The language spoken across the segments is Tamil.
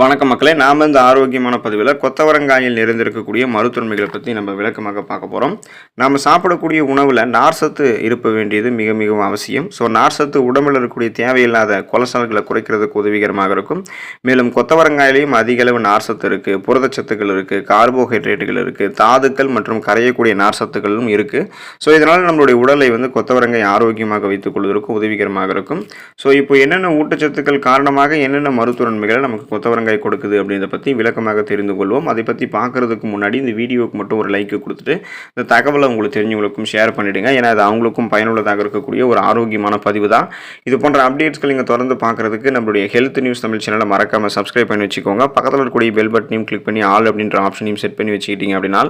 வணக்கம் மக்களே நாம் இந்த ஆரோக்கியமான பதிவில் கொத்தவரங்காயில் நிறைந்திருக்கக்கூடிய மருத்துவமைகளை பற்றி நம்ம விளக்கமாக பார்க்க போகிறோம் நாம் சாப்பிடக்கூடிய உணவில் நார்சத்து இருக்க வேண்டியது மிக மிகவும் அவசியம். ஸோ நார்சத்து உடம்பில் இருக்கக்கூடிய தேவையில்லாத கொலஸ்ட்ரால்களை குறைக்கிறதுக்கு உதவிகரமாக இருக்கும். மேலும் கொத்தவரங்காயிலையும் அதிக அளவு நார்சத்து இருக்குது புரதச்சத்துக்கள் இருக்குது கார்போஹைட்ரேட்டுகள் இருக்குது தாதுக்கள் மற்றும் கரையக்கூடிய நார்சத்துக்களும் இருக்குது ஸோ இதனால் நம்மளுடைய உடலை வந்து கொத்தவரங்காய் ஆரோக்கியமாக வைத்துக் கொள்வதற்கு உதவிகரமாக இருக்கும். ஸோ இப்போ என்னென்ன ஊட்டச்சத்துக்கள் காரணமாக என்னென்ன மருத்துவ நன்மைகளை நமக்கு கொத்தவரங்காய் கொடுக்குது அப்படின்றத பற்றி விளக்கமாக தெரிந்து கொள்வோம். அதை பற்றி பார்க்குறதுக்கு முன்னாடி இந்த வீடியோவுக்கு மட்டும் ஒரு லைக்கு கொடுத்துட்டு இந்த தகவலை உங்களுக்கு தெரிஞ்சவங்களுக்கும் ஷேர் பண்ணிவிடுங்க ஏன்னா அது அவங்களுக்கும் பயனுள்ளதாக இருக்கக்கூடிய ஒரு ஆரோக்கியமான பதிவு தான். இது போன்ற அப்டேட்ஸ்கள் நீங்கள் தொடர்ந்து பார்க்குறதுக்கு நம்மளுடைய ஹெல்த் நியூஸ் தமிழ் சேனலை மறக்காமல் சப்ஸ்கிரைப் பண்ணி வச்சுக்கோங்க. பக்கத்தில் இருக்கக்கூடிய பெல் பட்டனையும் கிளிக் பண்ணி ஆல் அப்படின்ற ஆப்ஷனையும் செட் பண்ணி வச்சுக்கிட்டீங்க அப்படின்னா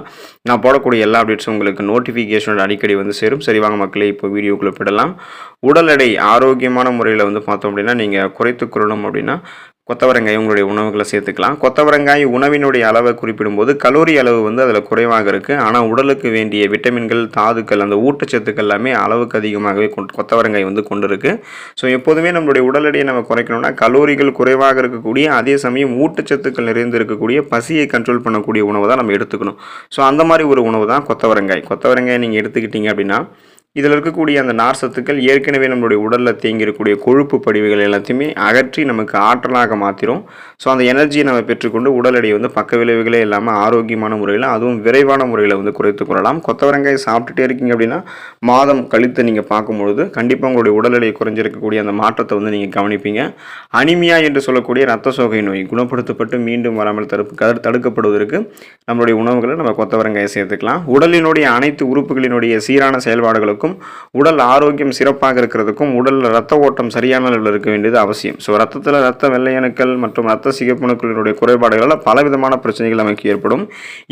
நான் போடக்கூடிய எல்லா அப்டேட்ஸும் உங்களுக்கு நோட்டிஃபிகேஷனோட அடிக்கடி வந்து சேரும். சரி வாங்க மக்களே இப்போ வீடியோக்குள்ளே போயிடலாம். உடல் எடை ஆரோக்கியமான முறையில் வந்து பார்த்தோம் அப்படின்னா நீங்கள் குறைத்து கொள்ளணும் அப்படின்னா கொத்தவரங்காய் உங்களுடைய உணவுகளை சேர்த்துக்கலாம். கொத்தவரங்காய் உணவினுடைய அளவை குறிப்பிடும்போது கலோரி அளவு வந்து அதில் குறைவாக இருக்குது ஆனால் உடலுக்கு வேண்டிய விட்டமின்கள் தாதுக்கள் அந்த ஊட்டச்சத்துக்கள் எல்லாமே அளவுக்கு அதிகமாகவே கொத்தவரங்காய் வந்து கொண்டு இருக்குது ஸோ எப்போதுமே நம்மளுடைய உடல் எடையை நம்ம குறைக்கணும்னா கலோரிகள் குறைவாக இருக்கக்கூடிய அதே சமயம் ஊட்டச்சத்துக்கள் நிறைந்து இருக்கக்கூடிய பசியை கண்ட்ரோல் பண்ணக்கூடிய உணவு தான் நம்ம எடுத்துக்கணும். ஸோ அந்த மாதிரி ஒரு உணவு தான் கொத்தவரங்காய். கொத்தவரங்காய் நீங்கள் எடுத்துக்கிட்டீங்க அப்படின்னா இதில் இருக்கக்கூடிய அந்த நார் சத்துக்கள் ஏற்கனவே நம்மளுடைய உடலில் தேங்கியிருக்கக்கூடிய கொழுப்பு படிவுகள் எல்லாத்தையுமே அகற்றி நமக்கு ஆற்றலாக மாற்றிடும் ஸோ அந்த எனர்ஜியை நம்ம பெற்றுக்கொண்டு உடல் எடையை வந்து பக்க விளைவுகளே இல்லாமல் ஆரோக்கியமான முறையில் அதுவும் விரைவான முறையில் வந்து குறைத்து கொள்ளலாம். கொத்தவரங்காய் சாப்பிட்டுட்டே இருக்கீங்க அப்படின்னா மாதம் கழித்து நீங்கள் பார்க்கும்பொழுது கண்டிப்பாக உங்களுடைய உடல் எடை குறைஞ்சிருக்கக்கூடிய அந்த மாற்றத்தை வந்து நீங்கள் கவனிப்பீங்க. அனிமியா என்று சொல்லக்கூடிய ரத்த சோகை நோய் குணப்படுத்தப்பட்டு மீண்டும் வராமல் தடுப்பு தடுக்கப்படுவதற்கு நம்மளுடைய உணவுகளை நம்ம கொத்தவரங்காயை சேர்த்துக்கலாம். உடலினுடைய அனைத்து உறுப்புகளினுடைய சீரான செயல்பாடுகளுக்கும் உடல் ஆரோக்கியம் சிறப்பாக இருக்கிறதுக்கும் உடலில் ரத்த ஓட்டம் சரியான அளவில் இருக்க வேண்டியது அவசியம். ஸோ ரத்தத்தில் ரத்த வெள்ளையணுக்கள் மற்றும் ரத்த சிகப்பணுக்களினுடைய குறைபாடுகளால் பலவிதமான பிரச்சனைகள் நமக்கு ஏற்படும்.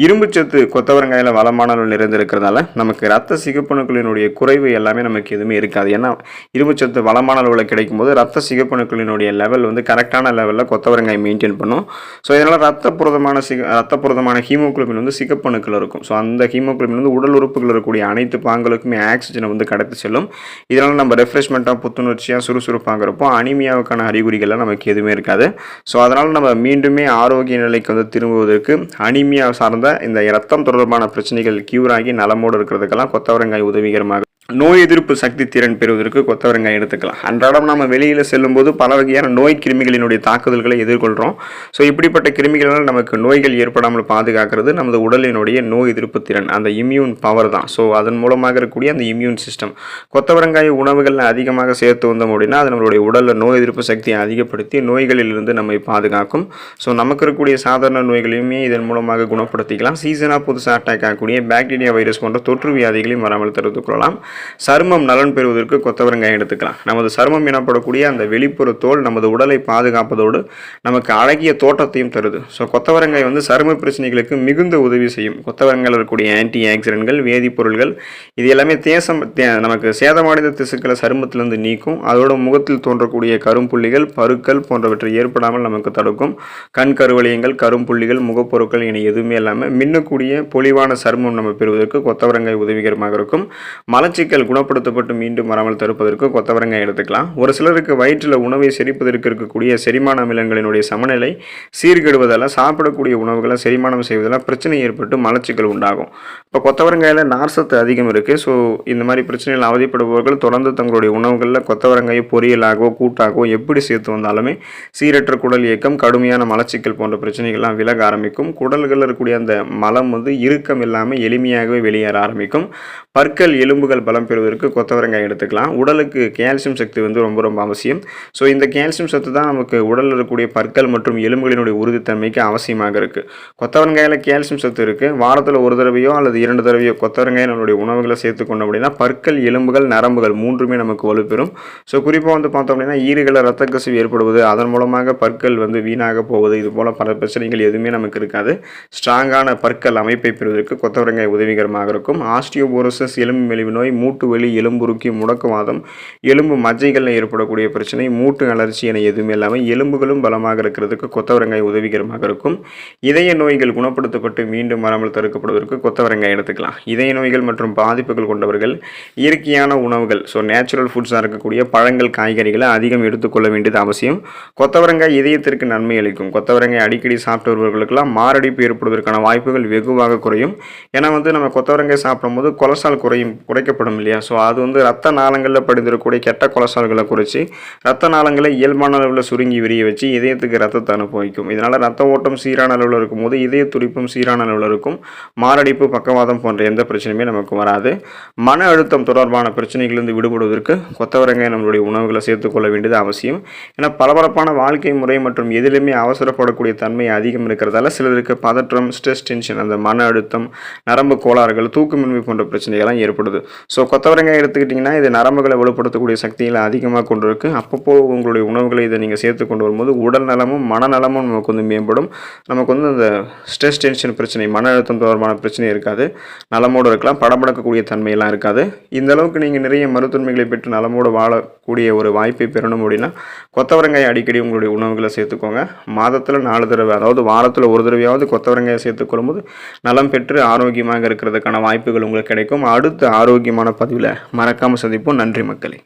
இரும்புச்சத்து கொத்தவரங்காயில் வளமான அளவில் நிறைந்திருக்கிறதால நமக்கு ரத்த சிகப்பணுக்களினுடைய குறைவு எல்லாமே நமக்கு எதுவுமே இருக்காது. ஏன்னா இரும்புச்சத்து வளமான அளவில் கிடைக்கும் போது ரத்த சிகப்பணுக்களினுடைய லெவல் வந்து கரெக்டான லெவலில் கொத்தவரங்காய் மெயின்டைன் பண்ணும். ஸோ இதனால் ரத்த புரதமான சிக ரத்த புரதமான ஹீமோகுளோபின் வந்து சிகப்பணுக்கள் இருக்கும். ஸோ அந்த ஹீமோகுளோபின் வந்து உடல் உறுப்புகள் இருக்கக்கூடிய அனைத்து பாங்களுக்குமே ஆக்சிஜன் வந்து கடத்தி செல்லும். இதனால் நம்ம ரெஃப்ரெஷ்மெண்ட்டாக புத்துணர்ச்சியாக சுறுசுறுப்பாக இருப்போம் அனிமியாவுக்கான அறிகுறிகள்லாம் நமக்கு எதுவுமே இருக்காது. ஸோ அதனால் நம்ம மீண்டுமே ஆரோக்கிய நிலைக்கு வந்து திரும்புவதற்கு அனிமியா சார்ந்த இந்த ரத்தம் தொடர்பான பிரச்சனைகள் கியூர் ஆகி நலமோடு இருக்கிறதுக்கெல்லாம் கொத்தவரங்காய் உதவிகரமாக நோய் எதிர்ப்பு சக்தி திறன் பெறுவதற்கு கொத்தவரங்காய் எடுத்துக்கலாம். அன்றாடம் நம்ம வெளியில் செல்லும்போது பல வகையான நோய் கிருமிகளினுடைய தாக்குதல்களை எதிர்கொள்கிறோம் ஸோ இப்படிப்பட்ட கிருமிகளால் நமக்கு நோய்கள் ஏற்படாமல் பாதுகாக்கிறது நமது உடலினுடைய நோய் எதிர்ப்பு திறன் அந்த இம்யூன் பவர் தான். ஸோ அதன் மூலமாக இருக்கக்கூடிய அந்த இம்யூன் சிஸ்டம் கொத்தவரங்காய் உணவுகளில் அதிகமாக சேர்த்து வந்தோம் அப்படின்னா அது நம்மளுடைய உடலில் நோய் எதிர்ப்பு சக்தியை அதிகப்படுத்தி நோய்களிலிருந்து நம்மை பாதுகாக்கும். ஸோ நமக்கு இருக்கக்கூடிய சாதாரண நோய்களையுமே இதன் மூலமாக குணப்படுத்திக்கலாம். சீசனாக புதுசாக அட்டாக் ஆகக்கூடிய பாக்டீரியா வைரஸ் போன்ற தொற்று வியாதிகளையும் வராமல் தடுத்துக் கொள்ளலாம். சருமம் நலன் பெறுவதற்கு கொத்தவரங்காய் எடுத்துக்கலாம். நமது சருமம் எனப்படக்கூடிய அந்த வெளிப்புற தோல் நமது உடலை பாதுகாப்பதோடு நமக்கு அழகிய தோட்டத்தையும் தருது. ஸோ கொத்தவரங்காய் வந்து சரும பிரச்சனைகளுக்கு மிகுந்த உதவி செய்யும். கொத்தவரங்காயில் இருக்கக்கூடிய ஆன்டி ஆக்சிடென்ட்கள் வேதிப்பொருள்கள் இது எல்லாமே தேசம் நமக்கு சேதமடைந்த திசுக்களை சருமத்திலிருந்து நீக்கும். அதோட முகத்தில் தோன்றக்கூடிய கரும்புள்ளிகள் பருக்கள் போன்றவற்றை ஏற்படாமல் நமக்கு தடுக்கும். கண் கருவளையங்கள் கரும்புள்ளிகள் முகப்பொருட்கள் என எதுவுமே இல்லாமல் மின்னக்கூடிய பொலிவான சருமம் நம்ம பெறுவதற்கு கொத்தவரங்காய் உதவிகரமாக இருக்கும். மலச்சி மலச்சிக்கல் குணப்படுத்தப்பட்டு மீண்டும் வராமல் தடுப்பதற்கு கொத்தவரங்காய் எடுத்துக்கலாம். ஒரு சிலருக்கு வயிற்றில் உணவை செரிப்பதற்கு இருக்கக்கூடிய செரிமான அமிலங்களினுடைய சமநிலை சீர்கெடுவதால் சாப்பிடக்கூடிய உணவுகளை செரிமானம் செய்வதால் பிரச்சனை ஏற்பட்டு மலச்சிக்கல் உண்டாகும். இப்போ கொத்தவரங்காயில் நார்சத்து அதிகம் இருக்குது ஸோ இந்த மாதிரி பிரச்சனைகள் அவதிப்படுபவர்கள் தொடர்ந்து தங்களுடைய உணவுகளில் கொத்தவரங்காயை பொரியலாகவோ கூட்டாகவோ எப்படி சேர்த்து வந்தாலுமே சீரற்ற குடல் இயக்கம் கடுமையான மலச்சிக்கல் போன்ற பிரச்சனைகள்லாம் விலக ஆரம்பிக்கும். குடல்களில் இருக்கக்கூடிய அந்த மலம் வந்து இறுக்கம் இல்லாமல் எளிமையாகவே வெளியேற ஆரம்பிக்கும். பற்கள் எலும்புகள் பலம் பெறுவதற்கு கொத்தவரங்காய் எடுத்துக்கலாம். உடலுக்கு கால்சியம் சக்தி வந்து ரொம்ப ரொம்ப அவசியம். ஸோ இந்த கால்சியம் சத்து தான் நமக்கு உடலில் இருக்கக்கூடிய பற்கள் மற்றும் எலும்புகளினுடைய உறுதித்தன்மைக்கு அவசியமாக இருக்குது கொத்தவரங்காயில் கால்சியம் சத்து இருக்குது வாரத்தில் ஒரு தடவையோ அல்லது இரண்டு தடவையோ கொத்தவரங்காய் நம்மளுடைய உணவுகளை சேர்த்துக்கொண்டோம் அப்படின்னா பற்கள் எலும்புகள் நரம்புகள் மூன்றுமே நமக்கு வலுப்பெறும். ஸோ குறிப்பாக வந்து பார்த்தோம் அப்படின்னா ஈறுகளில் ரத்த கசிவு ஏற்படுவது அதன் மூலமாக பற்கள் வந்து வீணாக போவது இது போல் பல பிரச்சனைகள் எதுவுமே நமக்கு இருக்காது. ஸ்ட்ராங்கான பற்கள் அமைப்பை பெறுவதற்கு கொத்தவரங்காய் உதவிகரமாக இருக்கும். ஆஸ்டியோபோரோசஸ் எலும்பு மெலிவு நோய் மூட்டு வலி எலும்புருக்கி முடக்குவாதம் எலும்பு மஜ்ஜைகளில் ஏற்படக்கூடிய பிரச்சனை மூட்டு அலர்ச்சி என எதுவுமே இல்லாமல் எலும்புகளும் பலமாக இருக்கிறதுக்கு கொத்தவரங்காய் உதவிகரமாக இருக்கும். இதய நோய்கள் குணப்படுத்தப்பட்டு மீண்டும் வராமல் தடுக்கப்படுவதற்கு கொத்தவரங்காய் எடுத்துக்கலாம். இதய நோய்கள் மற்றும் பாதிப்புகள் கொண்டவர்கள் இயற்கையான உணவுகள் ஸோ நேச்சுரல் ஃபுட்ஸாக இருக்கக்கூடிய பழங்கள் காய்கறிகளை அதிகம் எடுத்துக்கொள்ள வேண்டியது அவசியம். கொத்தவரங்காய் இதயத்திற்கு நன்மை அளிக்கும். கொத்தவரங்காய் அடிக்கடி சாப்பிட்டு வருபவர்களுக்கெல்லாம் மாரடைப்பு ஏற்படுவதற்கான வாய்ப்புகள் வெகுவாக குறையும். ஏன்னா வந்து நம்ம கொத்தவரங்காய் சாப்பிடும்போது கொலஸ்ட்ரால் குறையும் குறைக்கப்படும். இல்லையா? ஸோ அது வந்து ரத்த நாளங்களில் படிந்திருக்கக்கூடிய கெட்ட கொலஸ்ட்ரால்களை குறைச்சி ரத்த நாளங்களை இயல்பான அளவில் சுருங்கி விரிய வச்சு இதயத்துக்கு ரத்தத்தை அனுப்ப இதனால் ரத்த ஓட்டம் சீரான அளவில் இருக்கும்போது இதய துடிப்பும் சீரான அளவில் இருக்கும். மாரடைப்பு பக்கவாதம் போன்ற எந்த பிரச்சனையுமே நமக்கு வராது. மன அழுத்தம் தொடர்பான பிரச்சனைகளிலிருந்து விடுபடுவதற்கு கொத்தவரங்காய் நம்மளுடைய உணவுகளை சேர்த்துக்கொள்ள வேண்டியது அவசியம். ஏன்னா பரபரப்பான வாழ்க்கை முறை மற்றும் எதிலுமே அவசரப்படக்கூடிய தன்மை அதிகம் இருக்கிறதால சிலருக்கு பதற்றம் ஸ்ட்ரெஸ் டென்ஷன் அந்த மன அழுத்தம் நரம்பு கோளாறுகள் தூக்கமின்மை போன்ற பிரச்சனைகள்லாம் ஏற்படுது. ஸோ கொத்தவரங்காய் எடுத்துக்கிட்டிங்கன்னா இது நரம்புகளை வலுப்படுத்தக்கூடிய சக்திகளை அதிகமாக கொண்டு இருக்கு அப்பப்போ உங்களுடைய உணவுகளை இதை நீங்கள் சேர்த்து கொண்டு வரும்போது உடல் நலமும் மனநலமும் நமக்கு வந்து மேம்படும். நமக்கு வந்து அந்த ஸ்ட்ரெஸ் டென்ஷன் பிரச்சனை மன அழுத்தம் தொடர்பான பிரச்சனை இருக்காது. நலமோடு இருக்கலாம். படபடக்கக்கூடிய தன்மையெல்லாம் இருக்காது. இந்த அளவுக்கு நீங்கள் நிறைய மருத்துவமைகளை பெற்று நலமோடு வாழக்கூடிய ஒரு வாய்ப்பை பெறணும் அப்படின்னா கொத்தவரங்காய் அடிக்கடி உங்களுடைய உணவுகளை சேர்த்துக்கோங்க. மாதத்தில் நாலு தடவை அதாவது வாரத்தில் ஒரு தடவையாவது கொத்தவரங்காயை சேர்த்துக்கொள்ளும்போது நலம் பெற்று ஆரோக்கியமாக இருக்கிறதுக்கான வாய்ப்புகள் உங்களுக்கு கிடைக்கும். அடுத்த ஆரோக்கியமான பதிவில் மறக்காமல் சந்திப்போம். நன்றி மக்களே.